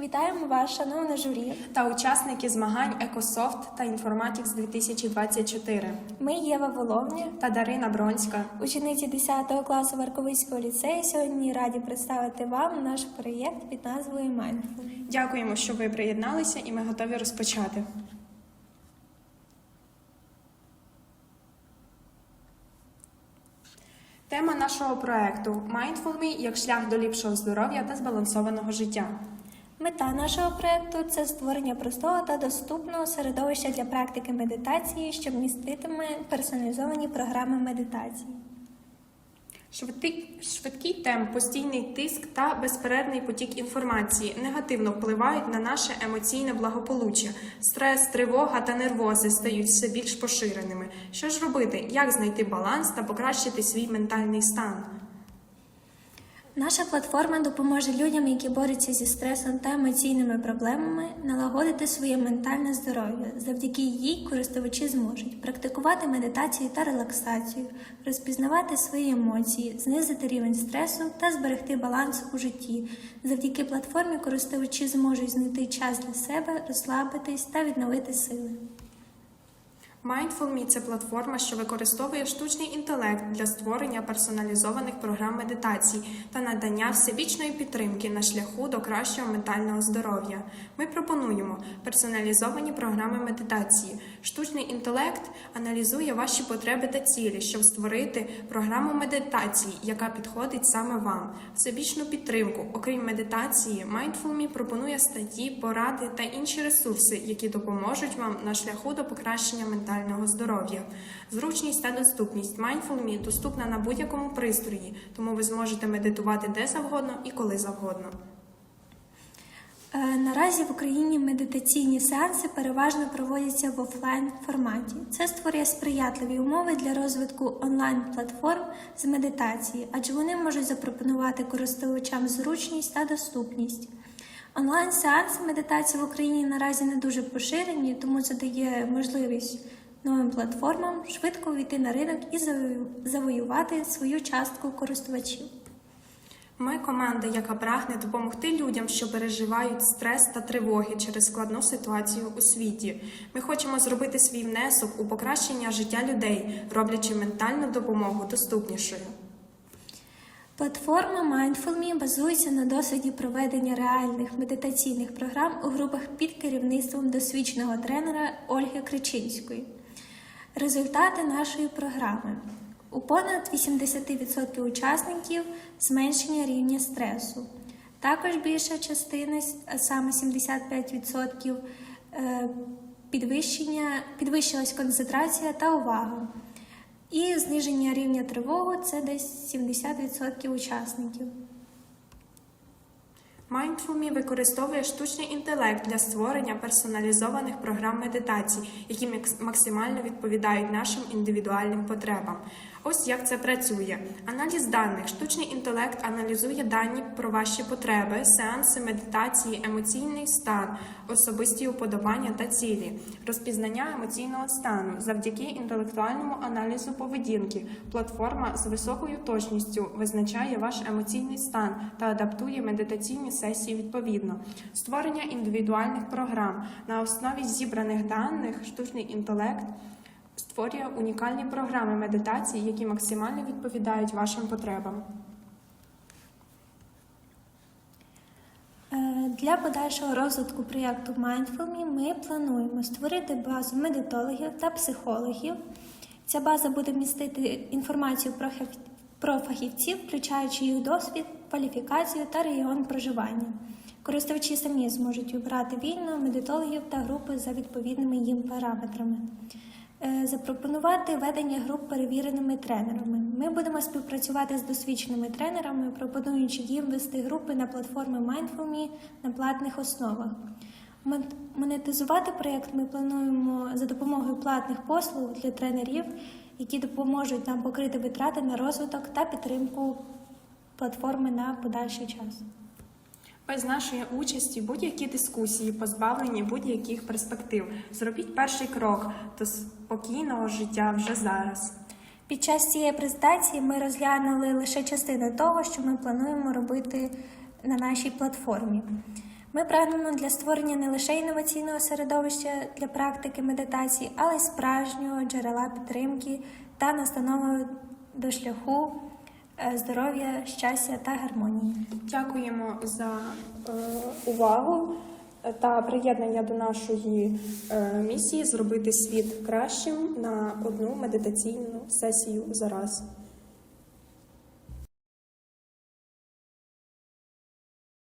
Вітаємо вас, шановне журі. Та учасники змагань Екософт та Інформатікс 2024 Ми Єва Воловня, та Дарина Бронська. учениці 10 класу Варковицького ліцею. Сьогодні раді представити вам наш проєкт під назвою Mindful. Дякуємо, що ви приєдналися, і ми готові розпочати. Тема нашого проекту Mindful Me як шлях до ліпшого здоров'я та збалансованого життя. Мета нашого проєкту це створення простого та доступного середовища для практики медитації, що міститиме персоналізовані програми медитації. Швидкий, швидкий темп, постійний тиск та безперервний потік інформації негативно впливають на наше емоційне благополуччя. Стрес, тривога та нервози стають все більш поширеними. Що ж робити? Як знайти баланс та покращити свій ментальний стан? Наша платформа допоможе людям, які борються зі стресом та емоційними проблемами, налагодити своє ментальне здоров'я. Завдяки їй користувачі зможуть практикувати медитацію та релаксацію, розпізнавати свої емоції, знизити рівень стресу та зберегти баланс у житті. Завдяки платформі користувачі зможуть знайти час для себе, розслабитись та відновити сили. Mindful Me – це платформа, що використовує штучний інтелект для створення персоналізованих програм медитацій та надання всебічної підтримки на шляху до кращого ментального здоров'я. Ми пропонуємо персоналізовані програми медитації. Штучний інтелект аналізує ваші потреби та цілі, щоб створити програму медитації, яка підходить саме вам. Всебічну підтримку, окрім медитації, Mindful Me пропонує статті, поради та інші ресурси, які допоможуть вам на шляху до покращення ментального здоров'я. Зручність та доступність Mindful Me доступна на будь-якому пристрої, тому ви зможете медитувати де завгодно і коли завгодно. Е, Наразі в Україні медитаційні сеанси переважно проводяться в офлайн форматі. Це створює сприятливі умови для розвитку онлайн-платформ з медитації, адже вони можуть запропонувати користувачам зручність та доступність. Онлайн-сеанси медитації в Україні наразі не дуже поширені, тому це дає можливість новим платформам швидко увійти на ринок і завоювати свою частку користувачів. Ми команда, яка прагне допомогти людям, що переживають стрес та тривоги через складну ситуацію у світі. Ми хочемо зробити свій внесок у покращення життя людей, роблячи ментальну допомогу доступнішою. Платформа MindfulMe базується на досвіді проведення реальних медитаційних програм у групах під керівництвом досвідченого тренера Ольги Кричинської. Результати нашої програми. У понад 80% учасників зменшення рівня стресу. Також більша частина, а саме 75%, е, підвищення, підвищилась концентрація та увага. І зниження рівня тривоги це десь 70% учасників. Mindful.me використовує штучний інтелект для створення персоналізованих програм медитацій, які максимально відповідають нашим індивідуальним потребам. Ось як це працює. Аналіз даних. Штучний інтелект аналізує дані про ваші потреби, сеанси медитації, емоційний стан, особисті уподобання та цілі, розпізнання емоційного стану завдяки інтелектуальному аналізу поведінки. Платформа з високою точністю визначає ваш емоційний стан та адаптує медитаційні сесії відповідно. Створення індивідуальних програм на основі зібраних даних штучний інтелект створює унікальні програми медитації, які максимально відповідають вашим потребам. Е, Для подальшого розвитку проєкту MindfulMe ми плануємо створити базу медитологів та психологів. Ця база буде містити інформацію про фахівців, включаючи їх досвід, кваліфікацію та регіон проживання. Користувачі самі зможуть вибрати вільно медитологів та групи за відповідними їм параметрами. Е, Запропонувати ведення груп перевіреними тренерами. Ми будемо співпрацювати з досвідченими тренерами, пропонуючи їм вести групи на платформі MindfulMe на платних основах. Мон- Монетизувати проєкт ми плануємо за допомогою платних послуг для тренерів, які допоможуть нам покрити витрати на розвиток та підтримку платформи на подальший час. Без нашої участі будь-які дискусії позбавлені будь-яких перспектив. Зробіть перший крок до спокійного життя вже зараз. Під час цієї презентації ми розглянули лише частину того, що ми плануємо робити на нашій платформі. Ми прагнемо для створення не лише інноваційного середовища для практики медитації, але й справжнього джерела підтримки та настанови до шляху здоров'я, щастя та гармонії. Дякуємо за е, увагу та приєднання до нашої е, місії зробити світ кращим на одну медитаційну сесію за раз.